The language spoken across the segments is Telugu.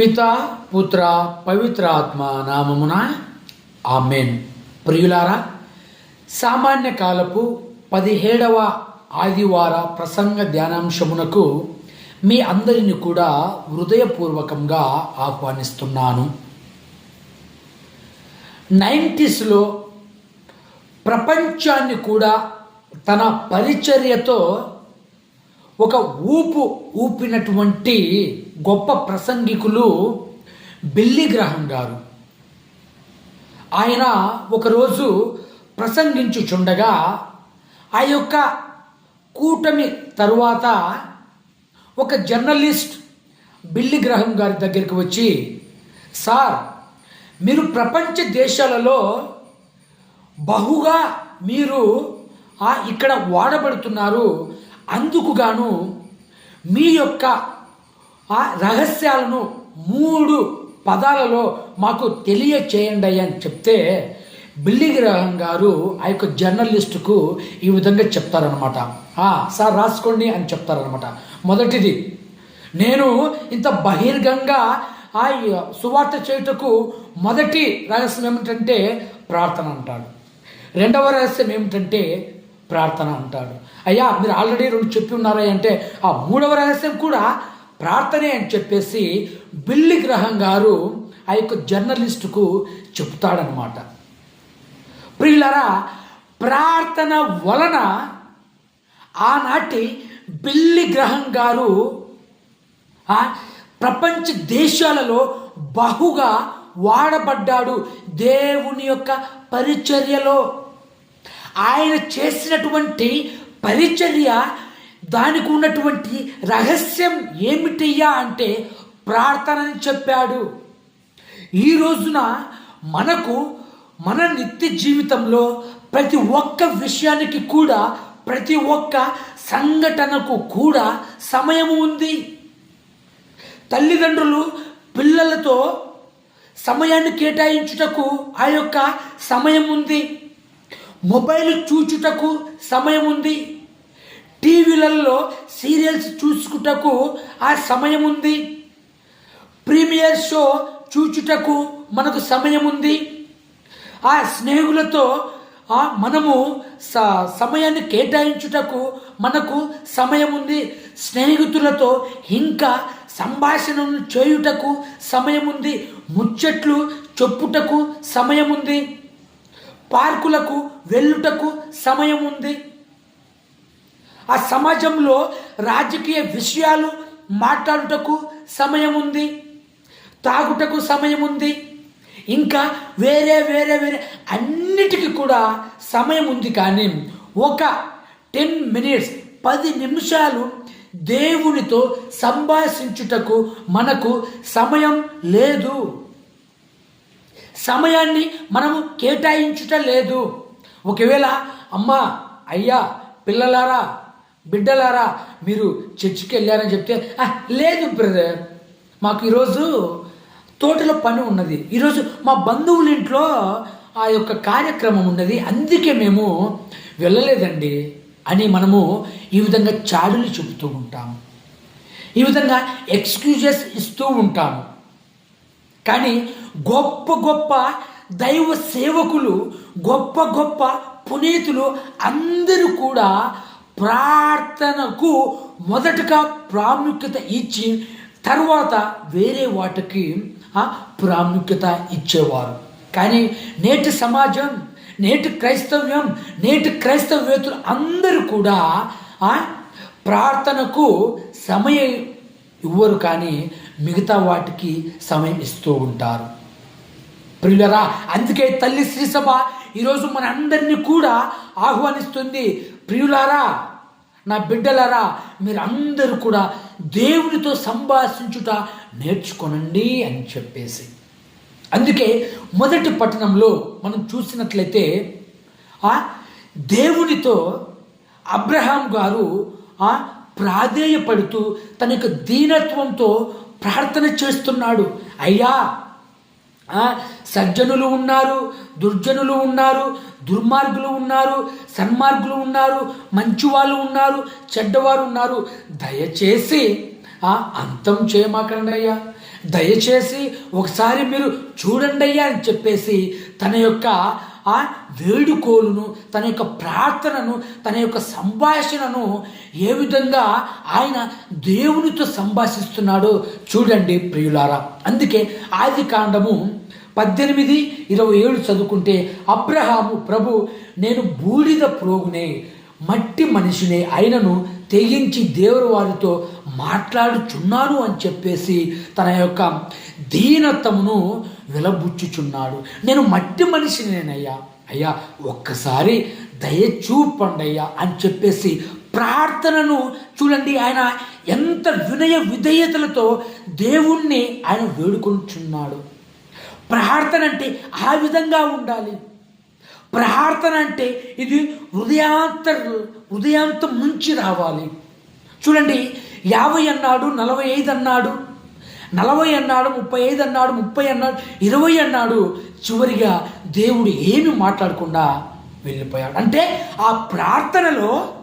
పిత పుత్ర పవిత్ర ఆత్మ నామమున ఆమెన్. ప్రియులారా సామాన్య కాలపు పదిహేడవ ఆదివార ప్రసంగ ధ్యానాంశమునకు మీ అందరిని కూడా హృదయపూర్వకంగా ఆహ్వానిస్తున్నాను. నైంటీస్లో ప్రపంచాన్ని కూడా తన పరిచర్యతో ఒక ఊపు ఊపినటువంటి గొప్ప ప్రసంగికులు బిల్లి గ్రహం గారు. ఆయన ఒకరోజు ప్రసంగించుచుండగా ఆ యొక్క కూటమి తరువాత ఒక జర్నలిస్ట్ బిల్లి గ్రహం గారి దగ్గరికి వచ్చి సార్ మీరు ప్రపంచ దేశాలలో బహుగా మీరు ఇక్కడ వాడబడుతున్నారు. అందుకుగాను మీ యొక్క ఆ రహస్యాలను మూడు పదాలలో మాకు తెలియచేయండి అని చెప్తే బిల్లిగ్రహం గారు ఆ యొక్క జర్నలిస్టుకు ఈ విధంగా చెప్తారనమాట సార్ రాసుకోండి అని చెప్తారనమాట మొదటిది నేను ఇంత బహిర్గంగా ఆ సువార్త చేయుటకు మొదటి రహస్యం ఏమిటంటే ప్రార్థన అంటాడు. రెండవ రహస్యం ఏమిటంటే ప్రార్థన అంటాడు. అయ్యా మీరు ఆల్రెడీ రెండు చెప్పి ఉన్నారా అంటే ఆ మూడవ రహస్యం కూడా ప్రార్థనే అని చెప్పేసి బిల్లి గ్రహం గారు ఆ యొక్క జర్నలిస్టుకు చెప్తాడనమాట ప్రియులరా ప్రార్థన వలన ఆనాటి బిల్లి గ్రహం గారు ప్రపంచ దేశాలలో బహుగా వాడబడ్డాడు దేవుని యొక్క పరిచర్యలో. ఆయన చేసినటువంటి పరిచర్య దానికి ఉన్నటువంటి రహస్యం ఏమిటయ్యా అంటే ప్రార్థనని చెప్పాడు. ఈ రోజున మనకు మన నిత్య జీవితంలో ప్రతి ఒక్క విషయానికి కూడా ప్రతి ఒక్క సంఘటనకు కూడా సమయం ఉంది. తల్లిదండ్రులు పిల్లలతో సమయాన్ని కేటాయించుటకు ఆ యొక్క సమయం ఉంది. మొబైల్ చూచుటకు సమయం ఉంది. టీవీలలో సీరియల్స్ చూసుకుటకు ఆ సమయం ఉంది ప్రీమియర్ షో చూచుటకు మనకు సమయం ఉంది ఆ స్నేహితులతో మనము స సమయాన్ని కేటాయించుటకు మనకు సమయం ఉంది స్నేహితులతో ఇంకా సంభాషణను చేయుటకు సమయం ఉంది ముచ్చట్లు చెప్పుటకు సమయం ఉంది పార్కులకు వెళ్ళుటకు సమయం ఉంది ఆ సమాజంలో రాజకీయ విషయాలు మాట్లాడుటకు సమయం ఉంది తాగుటకు సమయం ఉంది ఇంకా వేరే వేరే వేరే అన్నిటికీ కూడా సమయం ఉంది కానీ ఒక టెన్ మినిట్స్ పది నిమిషాలు దేవునితో సంభాషించుటకు మనకు సమయం లేదు. సమయాన్ని మనము కేటాయించుట లేదు. ఒకవేళ అమ్మ అయ్యా పిల్లలారా బిడ్డలారా మీరు చర్చికి వెళ్ళారని చెప్తే లేదు బ్రదర్ మాకు ఈరోజు తోటలో పని ఉన్నది. ఈరోజు మా బంధువుల ఇంట్లో ఆ యొక్క కార్యక్రమం ఉన్నది. అందుకే మేము వెళ్ళలేదండి అని మనము ఈ విధంగా చాడులు చెబుతూ ఉంటాము. ఈ విధంగా ఎక్స్క్యూజెస్ ఇస్తూ ఉంటాము. కానీ గొప్ప గొప్ప దైవ సేవకులు గొప్ప గొప్ప పునీతులు అందరూ కూడా ప్రార్థనకు మొదటగా ప్రాముఖ్యత ఇచ్చి తర్వాత వేరే వాటికి ప్రాముఖ్యత ఇచ్చేవారు. కానీ నేటి సమాజం నేటి క్రైస్తవ్యం నేటి క్రైస్తవేతులు అందరూ కూడా ప్రార్థనకు సమయం ఇవ్వరు కానీ మిగతా వాటికి సమయం ఇస్తూ ఉంటారు. ప్రియులరా అందుకే తల్లి శ్రీసభ ఈరోజు మన అందరినీ కూడా ఆహ్వానిస్తుంది. ప్రియులారా నా బిడ్డలారా మీరు అందరూ కూడా దేవునితో సంభాషించుట నేర్చుకోనండి అని చెప్పేసి. అందుకే మొదటి పట్టణంలో మనం చూసినట్లయితే ఆ దేవునితో అబ్రహాం గారు ఆ ప్రాధేయపడుతూ తన యొక్క దీనత్వంతో ప్రార్థన చేస్తున్నాడు. అయ్యా సజ్జనులు ఉన్నారు దుర్జనులు ఉన్నారు దుర్మార్గులు ఉన్నారు సన్మార్గులు ఉన్నారు మంచి వాళ్ళు ఉన్నారు చెడ్డవారు ఉన్నారు. దయచేసి ఆ, అంతం చేయమాకండి అయ్యా. దయచేసి ఒకసారి మీరు చూడండి అయ్యా అని చెప్పేసి తన యొక్క ఆ వేడుకోలును తన యొక్క ప్రార్థనను తన యొక్క సంభాషణను ఏ విధంగా ఆయన దేవునితో సంభాషిస్తున్నాడో చూడండి ప్రియులారా. అందుకే ఆది కాండము పద్దెనిమిది ఇరవై ఏడు చదువుకుంటే అబ్రహాము ప్రభు నేను బూడిద ప్రోగునే మట్టి మనిషినే ఆయనను తెగించి దేవుడు వారితో మాట్లాడుచున్నాను అని చెప్పేసి తన యొక్క దీనత్వమును వెలబుచ్చుచున్నాడు. నేను మట్టి మనిషినేనయ్యా అయ్యా ఒక్కసారి దయ అయ్యా అని చెప్పేసి ప్రార్థనను చూడండి ఆయన ఎంత వినయ విధేయతలతో దేవుణ్ణి ఆయన వేడుకుంటున్నాడు ప్రార్థన అంటే ఆ విధంగా ఉండాలి. ప్రార్థన అంటే ఇది హృదయాంత హృదయాంతం నుంచి రావాలి. చూడండి యాభై అన్నాడు నలభై ఐదు అన్నాడు నలభై అన్నాడు ముప్పై ఐదు అన్నాడు ముప్పై అన్నాడు ఇరవై అన్నాడు. చివరిగా దేవుడు ఏమి మాట్లాడకుండా వెళ్ళిపోయాడు. అంటే ఆ ప్రార్థనలో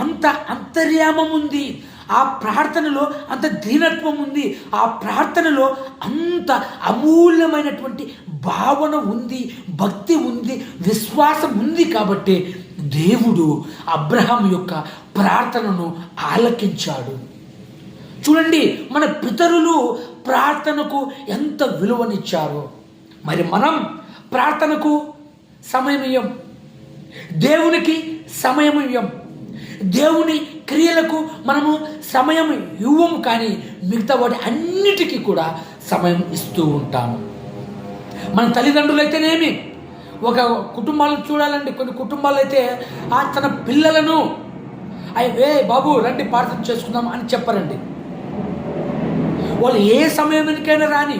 అంత అంతర్యామం ఉంది. ఆ ప్రార్థనలో అంత దీనత్వం ఉంది. ఆ ప్రార్థనలో అంత అమూల్యమైనటువంటి భావన ఉంది భక్తి ఉంది విశ్వాసం ఉంది కాబట్టి దేవుడు అబ్రహాం యొక్క ప్రార్థనను ఆలకించాడు. చూడండి మన పితరులు ప్రార్థనకు ఎంత విలువనిచ్చారో. మరి మనం ప్రార్థనకు సమయం ఇయ్యం. దేవునికి సమయం దేవుని క్రియలకు మనము సమయం ఇవ్వము కానీ మిగతా వాటి అన్నిటికీ కూడా సమయం ఇస్తూ ఉంటాము. మన తల్లిదండ్రులు అయితేనేమి ఒక కుటుంబాలను చూడాలండి. కొన్ని కుటుంబాలు అయితే ఆ తన పిల్లలను ఏ బాబు రండి ప్రార్థన చేసుకుందాం అని చెప్పరండి. వాళ్ళు ఏ సమయానికైనా రాని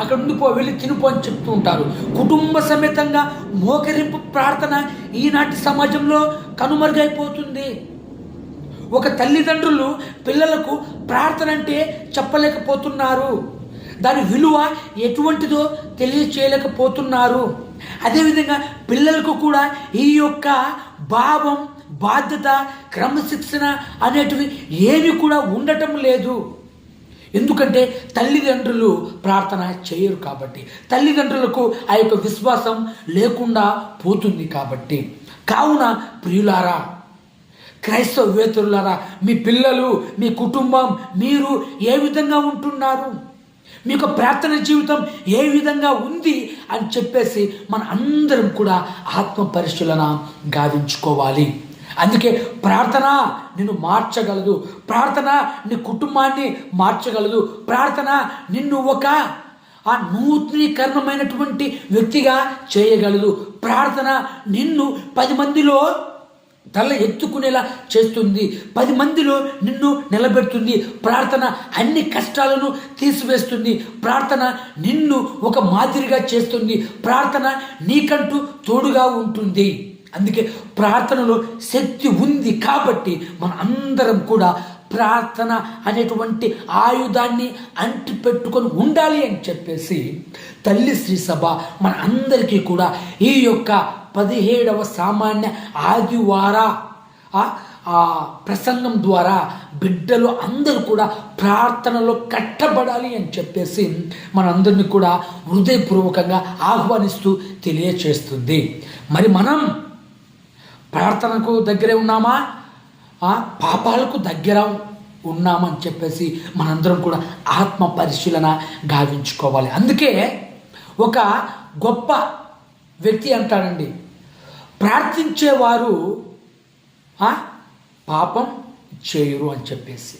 అక్కడ ఉండిపో వెళ్ళి తినిపో అని చెప్తూ ఉంటారు. కుటుంబ సమేతంగా మోకరింపు ప్రార్థన ఈనాటి సమాజంలో కనుమరుగైపోతుంది. ఒక తల్లిదండ్రులు పిల్లలకు ప్రార్థన అంటే చెప్పలేకపోతున్నారు. దాని విలువ ఎటువంటిదో తెలియచేయలేకపోతున్నారు. అదేవిధంగా పిల్లలకు కూడా ఈ యొక్క భావం బాధ్యత క్రమశిక్షణ అనేటివి ఏమి కూడా ఉండటం లేదు. ఎందుకంటే తల్లిదండ్రులు ప్రార్థన చేయరు కాబట్టి తల్లిదండ్రులకు ఆ యొక్క విశ్వాసం లేకుండా పోతుంది కాబట్టి. కావున ప్రియులారా క్రైస్తవ వేతులారా మీ పిల్లలు మీ కుటుంబం మీరు ఏ విధంగా ఉంటున్నారు? మీ యొక్క ప్రార్థన జీవితం ఏ విధంగా ఉంది అని చెప్పేసి మన అందరం కూడా ఆత్మ పరిశీలన గావించుకోవాలి. అందుకే ప్రార్థన నిన్ను మార్చగలదు. ప్రార్థన నీ కుటుంబాన్ని మార్చగలదు. ప్రార్థన నిన్ను ఒక ఆ నూతనీకరణమైనటువంటి వ్యక్తిగా చేయగలదు. ప్రార్థన నిన్ను పది మందిలో తల ఎత్తుకునేలా చేస్తుంది. పది మందిలో నిన్ను నిలబెడుతుంది. ప్రార్థన అన్ని కష్టాలను తీసివేస్తుంది. ప్రార్థన నిన్ను ఒక మాదిరిగా చేస్తుంది. ప్రార్థన నీకంటూ తోడుగా ఉంటుంది. అందుకే ప్రార్థనలో శక్తి ఉంది కాబట్టి మన అందరం కూడా ప్రార్థన అనేటువంటి ఆయుధాన్ని అంటి పెట్టుకొని ఉండాలి అని చెప్పేసి తల్లి శ్రీ సభ మన అందరికీ కూడా ఈ యొక్క పదిహేడవ సామాన్య ఆదివార ఆ- ఆ ప్రసంగం ద్వారా బిడ్డలు అందరూ కూడా ప్రార్థనలో కట్టబడాలి అని చెప్పేసి మనందరినీ కూడా హృదయపూర్వకంగా ఆహ్వానిస్తూ తెలియచేస్తుంది. మరి మనం ప్రార్థనకు దగ్గరే ఉన్నామా? ఆ పాపాలకు దగ్గర ఉన్నామని చెప్పేసి మనందరం కూడా ఆత్మ పరిశీలన గావించుకోవాలి. అందుకే ఒక గొప్ప వ్యక్తి అంటాడండి ప్రార్థించేవారు పాపం చేయరు అని చెప్పేసి.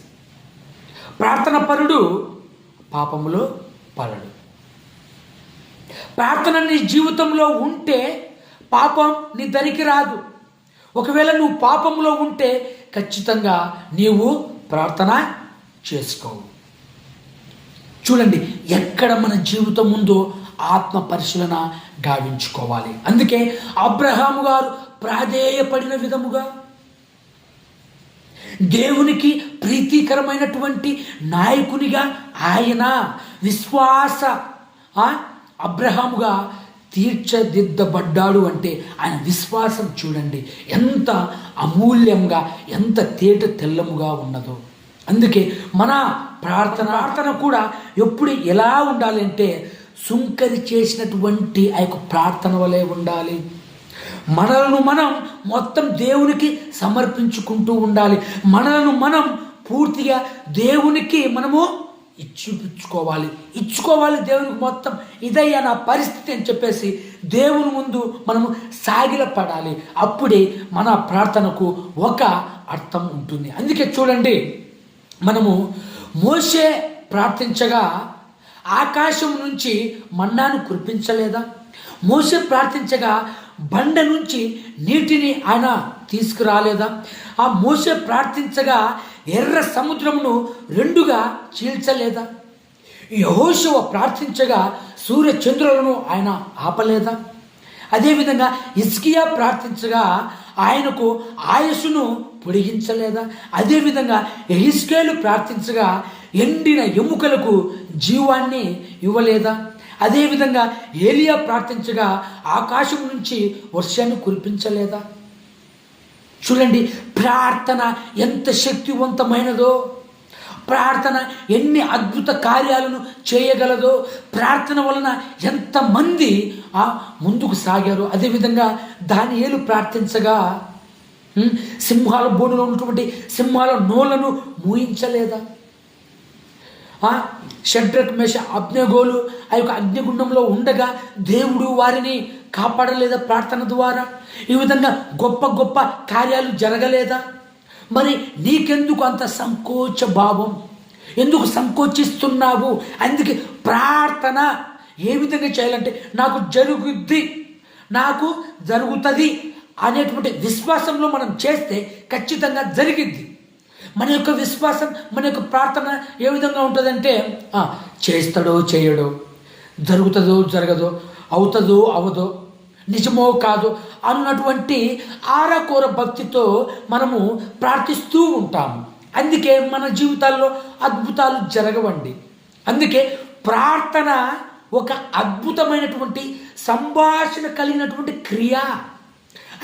ప్రార్థన పరుడు పాపములో పడడు. ప్రార్థన నీ జీవితంలో ఉంటే పాపం నీ దరికి రాదు. ఒకవేళ నువ్వు పాపంలో ఉంటే ఖచ్చితంగా నీవు ప్రార్థన చేసుకోవు చూడండి ఎక్కడ మన జీవితం ఉందో ఆత్మ పరిశీలన గావించుకోవాలి. అందుకే అబ్రహాము గారు ప్రాధేయపడిన విధముగా దేవునికి ప్రీతికరమైనటువంటి నాయకునిగా ఆయన విశ్వాస అబ్రహాముగా తీర్చదిద్దబడ్డాడు అంటే ఆయన విశ్వాసం చూడండి ఎంత అమూల్యంగా ఎంత తేట తెల్లముగా ఉన్నదో. అందుకే మన ప్రార్థన ప్రార్థన కూడా ఎప్పుడు ఎలా ఉండాలంటే సుంకరి చేసినటువంటి ఆ యొక్క ప్రార్థన వలె ఉండాలి. మనలను మనం మొత్తం దేవునికి సమర్పించుకుంటూ ఉండాలి. మనలను మనం పూర్తిగా దేవునికి మనము ఇచ్చిపుచ్చుకోవాలి ఇచ్చుకోవాలి దేవునికి మొత్తం ఇదయ్యా నా పరిస్థితి అని చెప్పేసి దేవుని ముందు మనము సాగిలపడాలి. అప్పుడే మన ప్రార్థనకు ఒక అర్థం ఉంటుంది. అందుకే చూడండి మనము మోసే ప్రార్థించగా ఆకాశం నుంచి మన్నాను కురిపించలేదా? మోసే ప్రార్థించగా బండ నుంచి నీటిని ఆయన తీసుకురాలేదా? ఆ మోసే ప్రార్థించగా ఎర్ర సముద్రమును రెండుగా చీల్చలేదా? యహోశివ ప్రార్థించగా సూర్య చంద్రులను ఆయన ఆపలేదా? అదేవిధంగా ఇస్కియా ప్రార్థించగా ఆయనకు ఆయుస్సును పొడిగించలేదా? అదేవిధంగా ఎహిస్కేలు ప్రార్థించగా ఎండిన ఎముకలకు జీవాన్ని ఇవ్వలేదా? అదేవిధంగా ఏలియా ప్రార్థించగా ఆకాశం నుంచి వర్షాన్ని కురిపించలేదా? చూడండి ప్రార్థన ఎంత శక్తివంతమైనదో ప్రార్థన ఎన్ని అద్భుత కార్యాలను చేయగలదో ప్రార్థన వలన ఎంతమంది ఆ ముందుకు సాగారు అదేవిధంగా దాని ఏలు ప్రార్థించగా సింహాల బోనులో ఉన్నటువంటి సింహాల నోళ్ళను మూయించలేదా? షడ్రక్ మేష అగ్నిగోలు ఆ యొక్క అగ్నిగుండంలో ఉండగా దేవుడు వారిని కాపాడలేదా ప్రార్థన ద్వారా? ఈ విధంగా గొప్ప గొప్ప కార్యాలు జరగలేదా? మరి నీకెందుకు అంత సంకోచ భావం? ఎందుకు సంకోచిస్తున్నావు? అందుకే ప్రార్థన ఏ విధంగా చేయాలంటే నాకు జరుగుద్ది నాకు జరుగుతుంది అనేటువంటి విశ్వాసంలో మనం చేస్తే ఖచ్చితంగా జరిగిద్ది. మన యొక్క విశ్వాసం మన యొక్క ప్రార్థన ఏ విధంగా ఉంటుందంటే చేస్తాడో చేయడో జరుగుతుందో జరగదో అవుతుందో అవదో నిజమో కాదో అన్నటువంటి ఆరకూర భక్తితో మనము ప్రార్థిస్తూ ఉంటాము. అందుకే మన జీవితాల్లో అద్భుతాలు జరగవండి. అందుకే ప్రార్థన ఒక అద్భుతమైనటువంటి సంభాషణ కలిగినటువంటి క్రియ.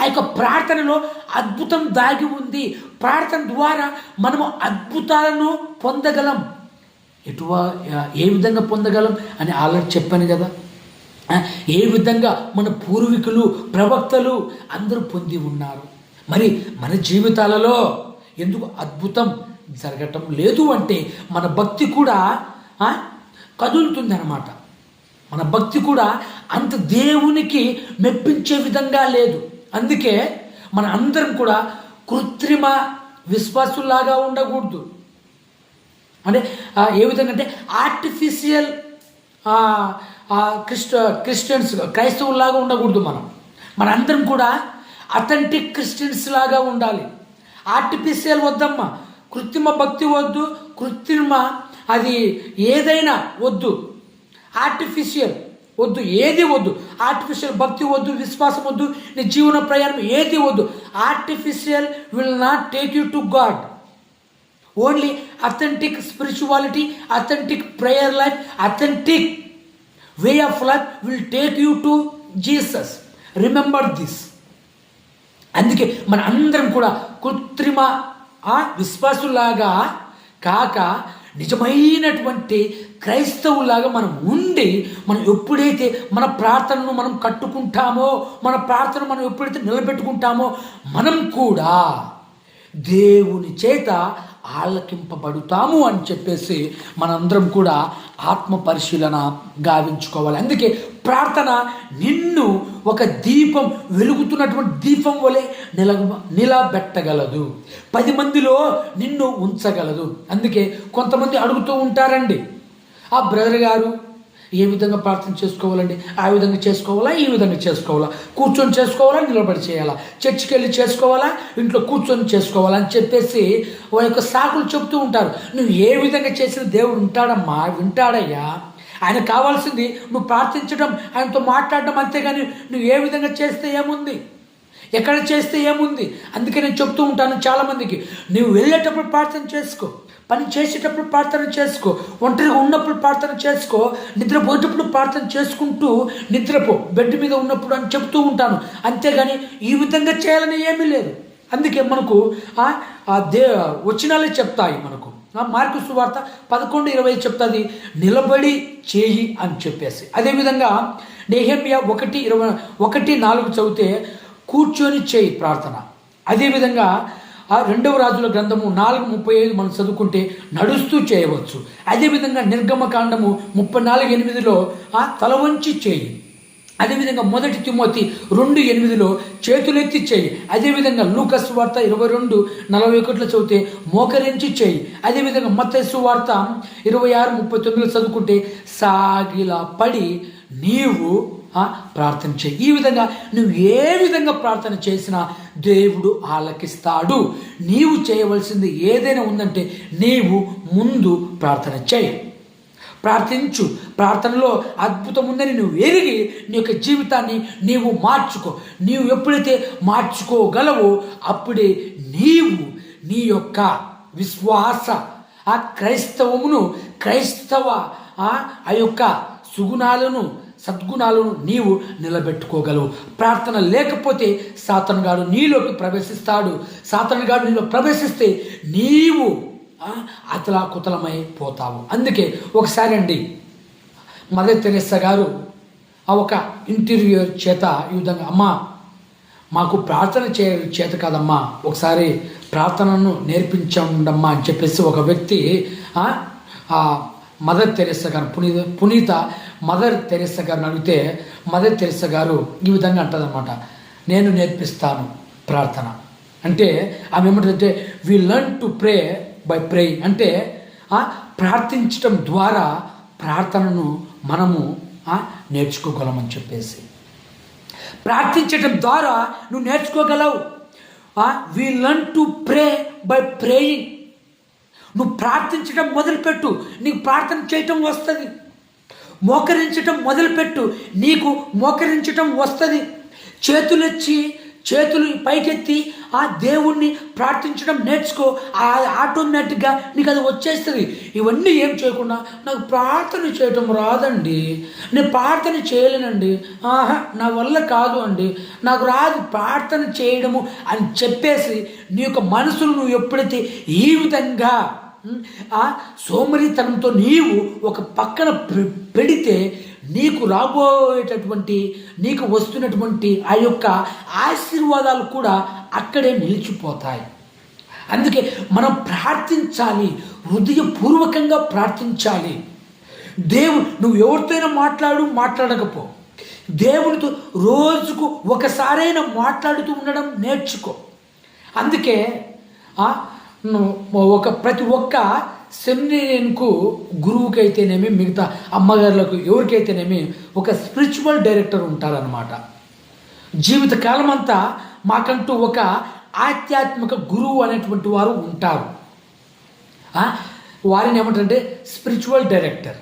ఆ యొక్క ప్రార్థనలో అద్భుతం దాగి ఉంది. ప్రార్థన ద్వారా మనము అద్భుతాలను పొందగలం. ఎటువ ఏ విధంగా పొందగలం అని ఆల్రెడీ చెప్పాను కదా. ఏ విధంగా మన పూర్వీకులు ప్రవక్తలు అందరూ పొంది ఉన్నారు. మరి మన జీవితాలలో ఎందుకు అద్భుతం జరగటం లేదు అంటే మన భక్తి కూడా కదులుతుంది అన్నమాట మన భక్తి కూడా అంత దేవునికి మెప్పించే విధంగా లేదు. అందుకే మన అందరం కూడా కృత్రిమ విశ్వాసులాగా ఉండకూడదు. అంటే ఏ విధంగా అంటే ఆర్టిఫిషియల్ క్రిస్ట క్రిస్టియన్స్ క్రైస్తవులాగా ఉండకూడదు మనం. మనందరం కూడా అథెంటిక్ క్రిస్టియన్స్ లాగా ఉండాలి. ఆర్టిఫిషియల్ వద్దమ్మా. కృత్రిమ భక్తి వద్దు. కృత్రిమ అది ఏదైనా వద్దు. ఆర్టిఫిషియల్ వద్దు ఏది వద్దు. ఆర్టిఫిషియల్ భక్తి వద్దు విశ్వాసం వద్దు నీ జీవన ప్రయాణం ఏది వద్దు. Artificial will not take you to God only authentic spirituality authentic prayer life authentic way of life will take you to Jesus remember this అందుకే మన అందరం కూడా కృత్రిమ విశ్వాసులాగా కాక నిజమైనటువంటి క్రైస్తవులాగా మనం ఉండి మనం ఎప్పుడైతే మన ప్రార్థనను మనం కట్టుకుంటామో మన ప్రార్థన మనం ఎప్పుడైతే నిలబెట్టుకుంటామో మనం కూడా దేవుని చేత ఆలకింపబడుతాము అని చెప్పేసి మనందరం కూడా ఆత్మ పరిశీలన గావించుకోవాలి. అందుకే ప్రార్థన నిన్ను ఒక దీపం వెలుగుతున్నటువంటి దీపం వలె నిల నిలబెట్టగలదు. పది మందిలో నిన్ను ఉంచగలదు. అందుకే కొంతమంది అడుగుతూ ఉంటారండి ఆ బ్రదర్ గారు ఏ విధంగా ప్రార్థన చేసుకోవాలండి? ఆ విధంగా చేసుకోవాలా? ఈ విధంగా చేసుకోవాలా? కూర్చొని చేసుకోవాలా? నిలబడి చేయాలా? చర్చికి వెళ్ళి చేసుకోవాలా? ఇంట్లో కూర్చొని చేసుకోవాలా? అని చెప్పేసి వాళ్ళ యొక్క సాకులు చెప్తూ ఉంటారు. నువ్వు ఏ విధంగా చేసిన దేవుడు ఉంటాడమ్మా? వింటాడయ్యా? ఆయన కావాల్సింది నువ్వు ప్రార్థించడం ఆయనతో మాట్లాడడం అంతేగాని నువ్వు ఏ విధంగా చేస్తే ఏముంది? ఎక్కడ చేస్తే ఏముంది? అందుకే నేను చెప్తూ ఉంటాను చాలామందికి. నువ్వు వెళ్ళేటప్పుడు ప్రార్థన చేసుకో పని చేసేటప్పుడు ప్రార్థన చేసుకో ఒంటరిగా ఉన్నప్పుడు ప్రార్థన చేసుకో నిద్రపోయేటప్పుడు ప్రార్థన చేసుకుంటూ నిద్రపో బెడ్ మీద ఉన్నప్పుడు అని చెప్తూ ఉంటాను. అంతేగాని ఈ విధంగా చేయాలని ఏమీ లేదు. అందుకే మనకు ఆ- దే వచనాలే చెప్తాయి మనకు. మార్కు సువార్త పదకొండు ఇరవై చెప్తుంది నిలబడి చేయి అని చెప్పేసి. అదేవిధంగా నెహమ్య ఒకటి ఇరవై ఒకటి నాలుగు చదివితే కూర్చొని చేయి ప్రార్థన. అదేవిధంగా ఆ రెండవ రాజుల గ్రంథము నాలుగు ముప్పై ఐదు మనం చదువుకుంటే నడుస్తూ చేయవచ్చు. అదేవిధంగా నిర్గమకాండము ముప్పై నాలుగు ఎనిమిదిలో ఆ తల వంచి చేయి అదేవిధంగా మొదటి తిమోతి రెండు ఎనిమిదిలో చేతులెత్తి చేయి. అదేవిధంగా లూకస్ వార్త ఇరవై రెండు నలభై ఒకటిలో చదివితే మోకరించి చేయి. అదేవిధంగా మత్తస్సు వార్త ఇరవై ఆరు ముప్పై తొమ్మిదిలో చదువుకుంటే సాగిలా పడి నీవు ప్రార్థన చేయి. ఈ విధంగా నువ్వు ఏ విధంగా ప్రార్థన చేసినా దేవుడు ఆలకిస్తాడు. నీవు చేయవలసింది ఏదైనా ఉందంటే నీవు ముందు ప్రార్థన చేయి. ప్రార్థించు. ప్రార్థనలో అద్భుతం ఉందని నువ్వు ఎరిగి నీ యొక్క జీవితాన్ని నీవు మార్చుకో. నీవు ఎప్పుడైతే మార్చుకోగలవో అప్పుడే నీవు నీ యొక్క విశ్వాస ఆ క్రైస్తవమును క్రైస్తవ ఆ యొక్క సుగుణాలను సద్గుణాలను నీవు నిలబెట్టుకోగలవు. ప్రార్థన లేకపోతే సాతనుగాడు నీలోకి ప్రవేశిస్తాడు. సాతనుగాడు నీలో ప్రవేశిస్తే నీవు ఆ, అతలాకుతలమై పోతావు. అందుకే ఒకసారి అండి మదర్ తెరెస్సా గారు ఆ ఒక ఇంటర్వ్యూ చేత ఈ విధంగా అమ్మా మాకు ప్రార్థన చే చేత కాదమ్మా ఒకసారి ప్రార్థనను నేర్పించండమ్మా అని చెప్పేసి ఒక వ్యక్తి ఆ, మదర్ తెరెస్సా గారు పునీత పునీత మదర్ తెరెస్సా గారిని అడిగితే మదర్ తెరెస్సా గారు ఈ విధంగా అంటదన్నమాట నేను నేర్పిస్తాను ప్రార్థన. అంటే ఆమె ఏమంటుందంటే we learn to pray by praying అంటే ప్రార్థించటం ద్వారా ప్రార్థనను మనము నేర్చుకోగలమని చెప్పేసి. ప్రార్థించటం ద్వారా నువ్వు నేర్చుకోగలవు. We learn to pray by praying నువ్వు ప్రార్థించడం మొదలుపెట్టు. నీకు ప్రార్థన చేయటం వస్తుంది. మోకరించటం మొదలుపెట్టు. నీకు మోకరించటం వస్తుంది. చేతులెచ్చి చేతులు పైకెత్తి ఆ దేవుణ్ణి ప్రార్థించడం నేర్చుకో. ఆ ఆటోమేటిక్గా నీకు అది వచ్చేస్తుంది. ఇవన్నీ ఏం చేయకుండా నాకు ప్రార్థన చేయటం రాదండి. నేను ప్రార్థన చేయలేనండి. ఆహా నా వల్ల కాదు అండి. నాకు రాదు ప్రార్థన చేయడము అని చెప్పేసి నీ యొక్క మనసును నువ్వు ఎప్పుడైతే ఈ విధంగా ఆ సోమరితనంతో నీవు ఒక పక్కన పెడితే నీకు రాబోయేటటువంటి నీకు వస్తున్నటువంటి ఆ యొక్క ఆశీర్వాదాలు కూడా అక్కడే నిలిచిపోతాయి. అందుకే మనం ప్రార్థించాలి హృదయపూర్వకంగా ప్రార్థించాలి. దేవుడు నువ్వు ఎవరితోనైనా మాట్లాడు మాట్లాడకపో. దేవునితో రోజుకు ఒకసారైనా మాట్లాడుతూ ఉండడం నేర్చుకో. అందుకే ఒక ప్రతి ఒక్క సెమినేరియన్కు గురువుకి అయితేనేమి మిగతా అమ్మగారులకు ఎవరికైతేనేమి ఒక స్పిరిచువల్ డైరెక్టర్ ఉంటారనమాట జీవితకాలం అంతా మాకంటూ ఒక ఆధ్యాత్మిక గురువు అనేటువంటి వారు ఉంటారు. వారిని ఏమంటారంటే స్పిరిచువల్ డైరెక్టర్.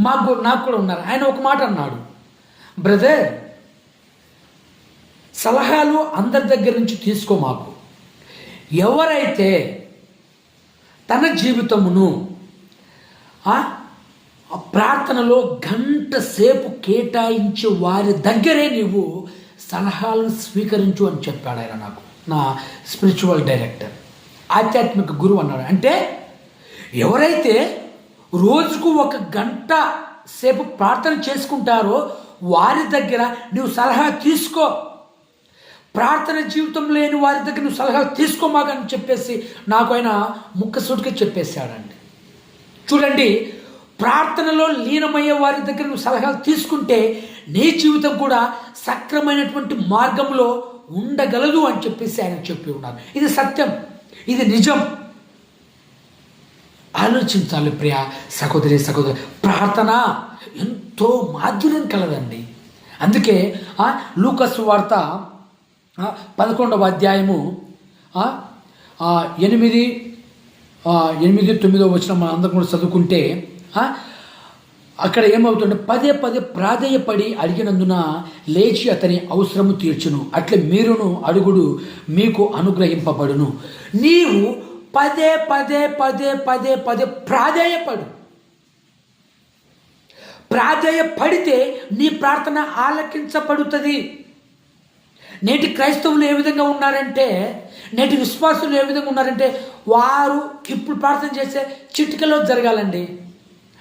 మాకు నాకు కూడా ఉన్నారు. ఆయన ఒక మాట అన్నాడు. బ్రదర్ సలహాలు అందరి దగ్గర నుంచి తీసుకో మాకు. ఎవరైతే తన జీవితమును ఆ, ప్రార్థనలో గంట సేపు కేటాయించే వారి దగ్గరే నీవు సలహాలను స్వీకరించు అని చెప్పాడు ఆయన నాకు నా స్పిరిచువల్ డైరెక్టర్ ఆధ్యాత్మిక గురువు అన్నాడు. అంటే ఎవరైతే రోజుకు ఒక గంట సేపు ప్రార్థన చేసుకుంటారో వారి దగ్గర నువ్వు సలహా తీసుకో. ప్రార్థన జీవితం లేని వారి దగ్గర నువ్వు సలహాలు తీసుకోమాకని చెప్పేసి నాకు ఆయన ముక్కసూటిగా చెప్పేశాడండి. చూడండి ప్రార్థనలో లీనమయ్యే వారి దగ్గర నువ్వు సలహాలు తీసుకుంటే నీ జీవితం కూడా సక్రమైనటువంటి మార్గంలో ఉండగలదు అని చెప్పేసి ఆయన చెప్పి ఉన్నారు. ఇది సత్యం. ఇది నిజం. ఆలోచించాలి ప్రియ సహోదరి సహోదరి. ప్రార్థన ఎంతో మాధుర్యం కలదండి. అందుకే ఆ, లూకస్ వార్త పదకొండవ అధ్యాయము ఎనిమిది ఎనిమిది తొమ్మిదో వచ్చిన మనం అందరం కూడా చదువుకుంటే అక్కడ ఏమవుతుంటే పదే పదే ప్రాధేయపడి అడిగినందున లేచి అతని అవసరము తీర్చును. అట్లే మీరును అడుగుడు మీకు అనుగ్రహింపబడును. నీవు పదే పదే పదే పదే పదే ప్రాధేయపడు. ప్రాధేయపడితే నీ ప్రార్థన ఆలకించబడుతుంది. నేటి క్రైస్తవులు ఏ విధంగా ఉన్నారంటే నేటి విశ్వాసులు ఏ విధంగా ఉన్నారంటే వారు ఇప్పుడు ప్రార్థన చేసే చిటికలో జరగాలండి.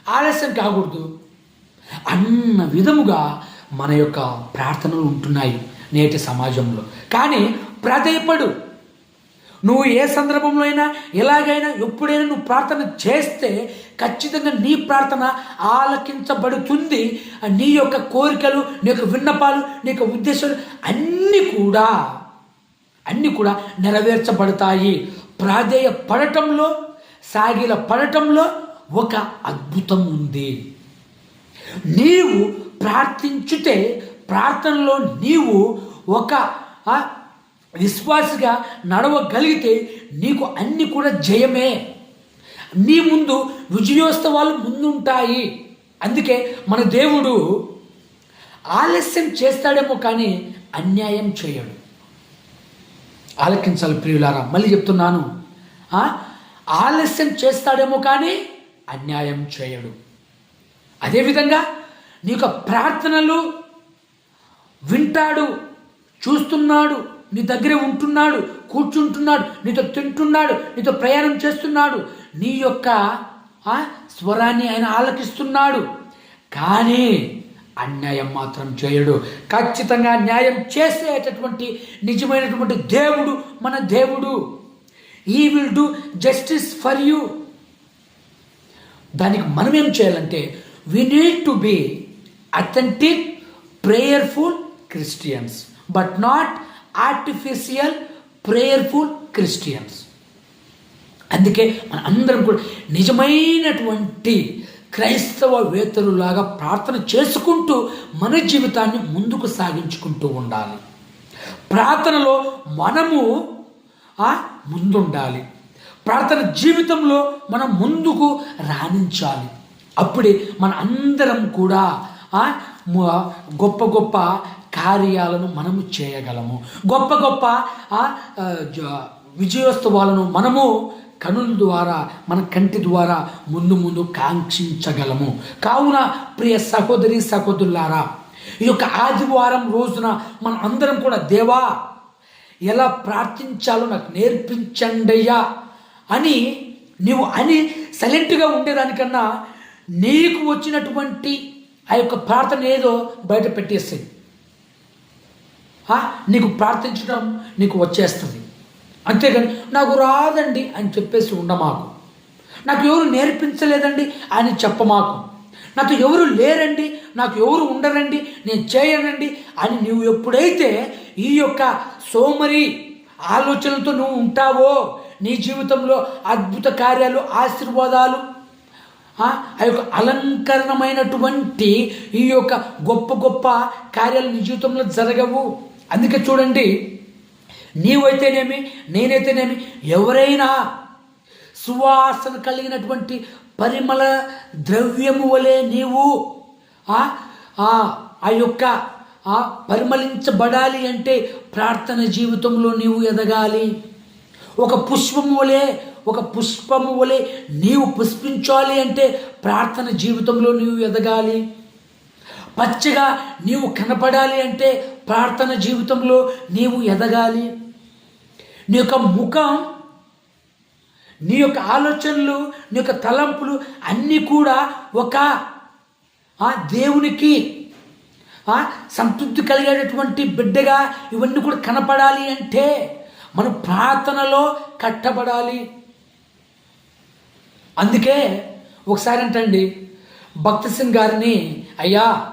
ఆలస్యం కాకూడదు. అన్న విధముగా మన యొక్క ప్రార్థనలు ఉంటున్నాయి నేటి సమాజంలో. కానీ ప్రాధేయపడు నువ్వు ఏ సందర్భంలో అయినా ఎలాగైనా ఎప్పుడైనా నువ్వు ప్రార్థన చేస్తే ఖచ్చితంగా నీ ప్రార్థన ఆలకించబడుతుంది. నీ యొక్క కోరికలు నీ యొక్క విన్నపాలు నీ యొక్క ఉద్దేశాలు అన్నీ కూడా అన్నీ కూడా నెరవేర్చబడతాయి. ప్రాధేయ పడటంలో సాగిల పడటంలో ఒక అద్భుతం ఉంది. నీవు ప్రార్థించుతే ప్రార్థనలో నీవు ఒక విశ్వాసిగా నడవగలిగితే నీకు అన్ని కూడా జయమే. నీ ముందు విజయోత్సవాలు ముందుంటాయి. అందుకే మన దేవుడు ఆలస్యం చేస్తాడేమో కానీ అన్యాయం చేయడు. ఆలకించాలి ప్రియులారా మళ్ళీ చెప్తున్నాను. ఆలస్యం చేస్తాడేమో కానీ అన్యాయం చేయడు. అదేవిధంగా నీ యొక్క ప్రార్థనలు వింటాడు చూస్తున్నాడు నీ దగ్గరే ఉంటున్నాడు కూర్చుంటున్నాడు నీతో తింటున్నాడు నీతో ప్రయాణం చేస్తున్నాడు. నీ యొక్క ఆ, స్వరాన్ని ఆయన ఆలకిస్తున్నాడు. కానీ అన్యాయం మాత్రం చేయడు. ఖచ్చితంగా న్యాయం చేసేటటువంటి నిజమైనటువంటి దేవుడు మన దేవుడు. He will do justice for you దానికి మనం ఏం చేయాలంటే we need to be authentic prayerful Christians but not artificial prayerful Christians అందుకే మన అందరం కూడా నిజమైనటువంటి క్రైస్తవ వేతరులాగా ప్రార్థన చేసుకుంటూ మన జీవితాన్ని ముందుకు సాగించుకుంటూ ఉండాలి. ప్రార్థనలో మనము ముందుండాలి. ప్రార్థన జీవితంలో మనం ముందుకు రాణించాలి. అప్పుడే మన అందరం కూడా గొప్ప గొప్ప కార్యాలను మనము చేయగలము. గొప్ప గొప్ప విజయోత్సవాలను మనము కనుల ద్వారా మన కంటి ద్వారా ముందు ముందు కాంక్షించగలము. కావున ప్రియ సహోదరి సహోదరులారా ఈ యొక్క ఆదివారం రోజున మన అందరం కూడా దేవా ఎలా ప్రార్థించాలో నాకు నేర్పించండయ్యా అని నీవు అని సైలెంట్గా ఉండేదానికన్నా నీకు వచ్చినటువంటి ఆ యొక్క ప్రార్థన ఏదో బయట పెట్టేస్తాయి నీకు ప్రార్థించడం నీకు వచ్చేస్తుంది. అంతేగాని నాకు రాదండి అని చెప్పేసి ఉండమాకు. నాకు ఎవరు నేర్పించలేదండి అని చెప్పమాకు. నాకు ఎవరు లేరండి నాకు ఎవరు ఉండరండి నేను చేయనండి అని నువ్వు ఎప్పుడైతే ఈ యొక్క సోమరి ఆలోచనలతో నువ్వు ఉంటావో నీ జీవితంలో అద్భుత కార్యాలు ఆశీర్వాదాలు ఆ ఆ యొక్క అలంకరణమైనటువంటి ఈ యొక్క గొప్ప గొప్ప కార్యాలు నీ జీవితంలో జరగవు. అందుకే చూడండి నీవైతేనేమి నేనైతేనేమి ఎవరైనా సువాసన కలిగినటువంటి పరిమళ ద్రవ్యము వలె నీవు ఆ ఆ యొక్క ఆ పరిమళించబడాలి అంటే ప్రార్థన జీవితంలో నీవు ఎదగాలి. ఒక పుష్పము వలె ఒక పుష్పము వలె నీవు పుష్పించాలి అంటే ప్రార్థన జీవితంలో నీవు ఎదగాలి. పచ్చగా నీవు కనపడాలి అంటే ప్రార్థన జీవితంలో నీవు ఎదగాలి. నీ యొక్క ముఖం నీ యొక్క ఆలోచనలు నీ యొక్క తలంపులు అన్నీ కూడా ఒక ఆ దేవునికి ఆ సంతృప్తి కలిగేటటువంటి బిడ్డగా ఇవన్నీ కూడా కనపడాలి అంటే మనం ప్రార్థనలో కట్టబడాలి. అందుకే ఒకసారి అంటండి భక్త సింగ్ గారిని అయ్యా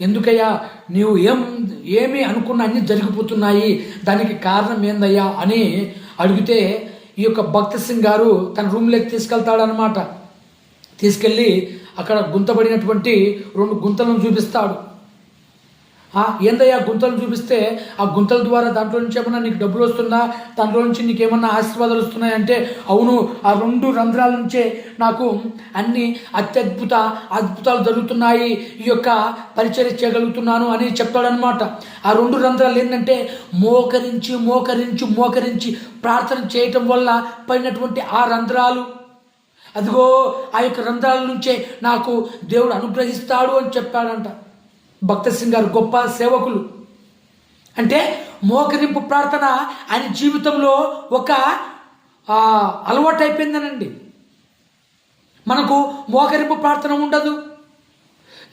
ఎందుకయ్యా? నీవు ఏం ఏమి అనుకున్న అన్నీ జరిగిపోతున్నాయి. దానికి కారణం ఏందయ్యా అని అడిగితే ఈ యొక్క భక్త సింగ్ గారు తన రూమ్లోకి తీసుకెళ్తాడనమాట తీసుకెళ్ళి అక్కడ గుంతబడినటువంటి రెండు గుంతలను చూపిస్తాడు. ఏందయ్యా గుంతలు చూపిస్తే? ఆ గుంతల ద్వారా దాంట్లో నుంచి ఏమన్నా నీకు డబ్బులు వస్తుందా? దాంట్లో నుంచి నీకు ఏమన్నా ఆశీర్వాదాలు వస్తున్నాయంటే అవును ఆ రెండు రంధ్రాల నుంచే నాకు అన్ని అత్యద్భుత అద్భుతాలు జరుగుతున్నాయి. ఈ యొక్క పరిచయం చేయగలుగుతున్నాను అని చెప్తాడనమాట ఆ రెండు రంధ్రాలు ఏంటంటే మోకరించి మోకరించి మోకరించి ప్రార్థన చేయటం వల్ల పడినటువంటి ఆ రంధ్రాలు. అదిగో ఆ యొక్క రంధ్రాల నుంచే నాకు దేవుడు అనుగ్రహిస్తాడు అని చెప్పాడంట. భక్త సింగ్ గారు గొప్ప సేవకులు. అంటే మోకరింపు ప్రార్థన ఆయన జీవితంలో ఒక అలవాటు అయిపోయిందనండి మనకు మోకరింపు ప్రార్థన ఉండదు.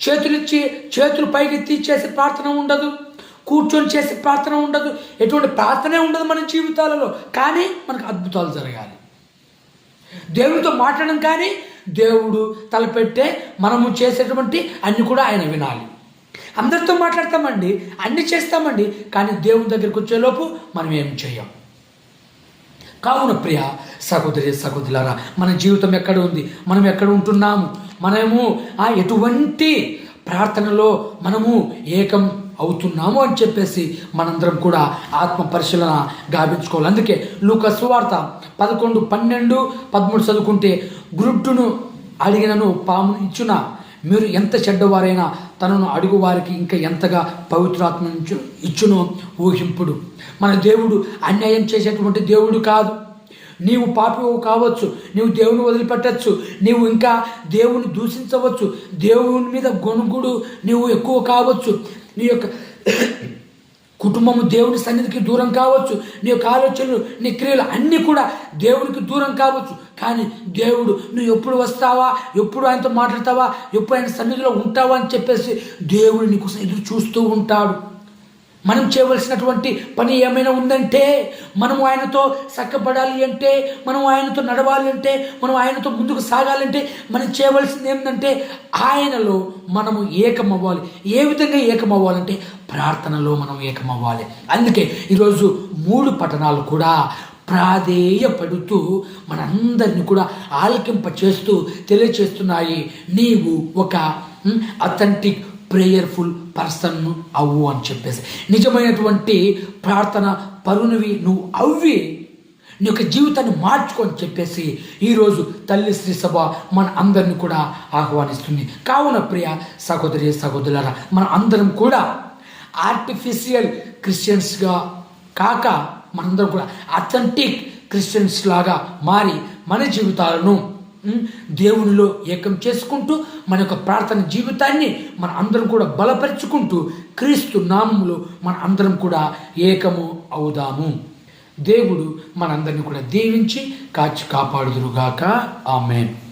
చేతులిచ్చి చేతులు పైకెత్తి చేసే ప్రార్థన ఉండదు. కూర్చొని చేసే ప్రార్థన ఉండదు. ఎటువంటి ప్రార్థనే ఉండదు మన జీవితాలలో. కానీ మనకు అద్భుతాలు జరగాలి. దేవుడితో మాట్లాడడం కానీ దేవుడు తలపెట్టే మనము చేసేటువంటి అన్ని కూడా ఆయన వినాలి. అందరితో మాట్లాడతామండి అన్ని చేస్తామండి కానీ దేవుని దగ్గరికి వచ్చేలోపు మనం ఏం చేయం? కావున ప్రియ సహోదరి సహోదరులారా మన జీవితం ఎక్కడ ఉంది? మనం ఎక్కడ ఉంటున్నాము? మనము ఆ ఎటువంటి ప్రార్థనలో మనము ఏకం అవుతున్నాము అని చెప్పేసి మనందరం కూడా ఆత్మ పరిశీలన గావించుకోవాలి. అందుకే లూక సువార్త పదకొండు పన్నెండు పదమూడు చదువుకుంటే గురుట్టును అడిగినను పాము ఇచ్చున? మీరు ఎంత చెడ్డవారైనా తనను అడుగు వారికి ఇంకా ఎంతగా పవిత్రాత్మ ఇచ్చు- ఇచ్చునో ఊహింపుడు. మన దేవుడు అన్యాయం చేసేటువంటి దేవుడు కాదు. నీవు పాపవు కావచ్చు నీవు దేవుని వదిలిపెట్టచ్చు నీవు ఇంకా దేవుని దూషించవచ్చు దేవుని మీద గొనుగుడు నీవు ఎక్కువ కావచ్చు. నీ యొక్క కుటుంబము దేవుని సన్నిధికి దూరం కావచ్చు నీ యొక్క ఆలోచనలు నీ క్రియలు అన్నీ కూడా దేవునికి దూరం కావచ్చు. కానీ దేవుడు నువ్వు ఎప్పుడు వస్తావా? ఎప్పుడు ఆయనతో మాట్లాడతావా? ఎప్పుడు ఆయన సన్నిధిలో ఉంటావా? అని చెప్పేసి దేవుడు నీకోసం ఎదురు చూస్తూ ఉంటాడు. మనం చేయవలసినటువంటి పని ఏమైనా ఉందంటే మనం ఆయనతో చక్కబడాలి అంటే మనం ఆయనతో నడవాలి అంటే మనం ఆయనతో ముందుకు సాగాలంటే మనం చేయవలసింది ఏంటంటే ఆయనలో మనము ఏకమవ్వాలి. ఏ విధంగా ఏకమవ్వాలంటే ప్రార్థనలో మనం ఏకమవ్వాలి. అందుకే ఈరోజు మూడు పట్టణాలు కూడా ప్రాధేయపడుతూ మనందరిని కూడా ఆలకింప చేస్తూ తెలియచేస్తున్నాయి. నీవు ఒక అథెంటిక్ ప్రేయర్ఫుల్ పర్సన్ అవ్వు అని చెప్పేసి. నిజమైనటువంటి ప్రార్థన పరునివి నువ్వు అవ్వి. నీ యొక్క జీవితాన్ని మార్చుకొని చెప్పేసి ఈరోజు తల్లి శ్రీ సభ మన అందరిని కూడా ఆహ్వానిస్తుంది. కావున ప్రియ సహోదరి సహోదరులారా మన అందరం కూడా ఆర్టిఫిషియల్ క్రిస్టియన్స్గా కాక మనందరం కూడా అథెంటిక్ క్రిస్టియన్స్ లాగా మారి మన జీవితాలను దేవునిలో ఏకం చేసుకుంటూ మన యొక్క ప్రార్థన జీవితాన్ని మన అందరం కూడా బలపరుచుకుంటూ క్రీస్తు నామంలో మన అందరం కూడా ఏకము అవుదాము. దేవుడు మనందరిని కూడా దీవించి కాచి కాపాడుదురుగాక. ఆమెన్.